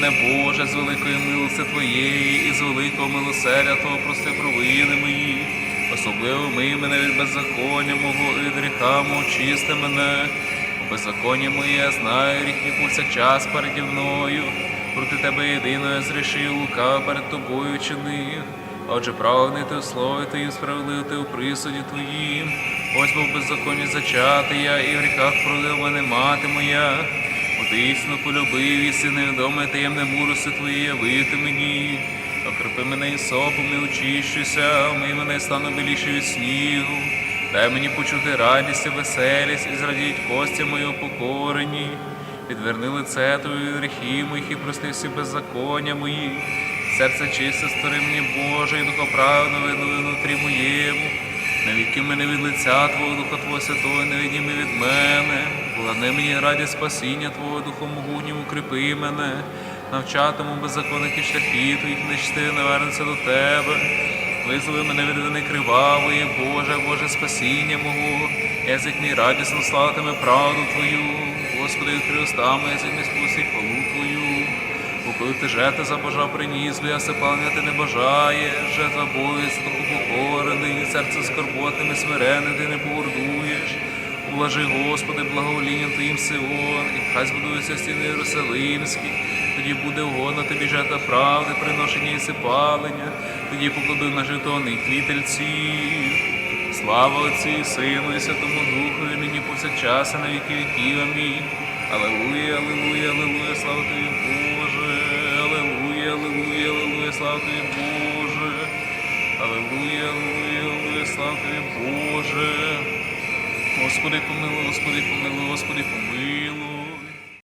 мене, Боже, з великої милости Твоєї і з великого милосердя Твого прости провини мої. Особливо мий мене від беззаконня мого і гріха мого чисти мене. У беззаконні моє знаю, гріх мій повсякчас переді мною. Проти тебе єдино я зрішив, лука перед тобою чинив. Отже, праведний ти у слові Твоїм, справедливий ти у присуді Твоїм. Ось був беззаконні зачатий я, і в гріхах пролив мене мати моя. Бо полюбив, і си невідоме таємне муроси твої явити мені. Окрепи мене і сопом, і очищуся, мий мене стану біліше від снігу. Дай мені почути радість і веселість, і зрадіть кості мої упокорені. Відверни лице Твоє від гріхів моїх і прости всі беззаконня мої. Серце чисте стори мені, Боже, і духоправно видно внутрі моєму. Навіки мене від лиця Твого Духа Твого Святого, не відніми від мене. Владни мені раді спасіння Твого Духом могутнім, укріпи мене, навчатиму беззаконних і шляхів Твоїх нечти, навернеться до Тебе. Визволи мене від вини кривавої, Боже, Боже, спасіння мого, язик мій радісно славитиме правду Твою, Господи, відкрив уста язик мій сповістить хвалу Твою. Бо коли ти жета забажав приніс, би, а сипалення ти не бажає, жертва болість, духу покорений, серце скорботним і смирене ти не погордуєш. Блажи, Господи, благоволінням Твоїм Сион, і хай збудуються стіни Єрусалимські, тоді буде угодно тобі жета правди, приношення і сипалення, тоді покладу на житони квітельці. Слава Отцю і Сину і Святому Духу, і нині повсякчас, і на віки віків. Амінь. Алелуя, алелуя, алелуя, слава тобі, Боже. Алелуя, алелуя, алелуя, слава тобі, Боже. Алелуя, алелуя, Боже, Господи, помилуй, Господи, помилуй, Господи, помилуй.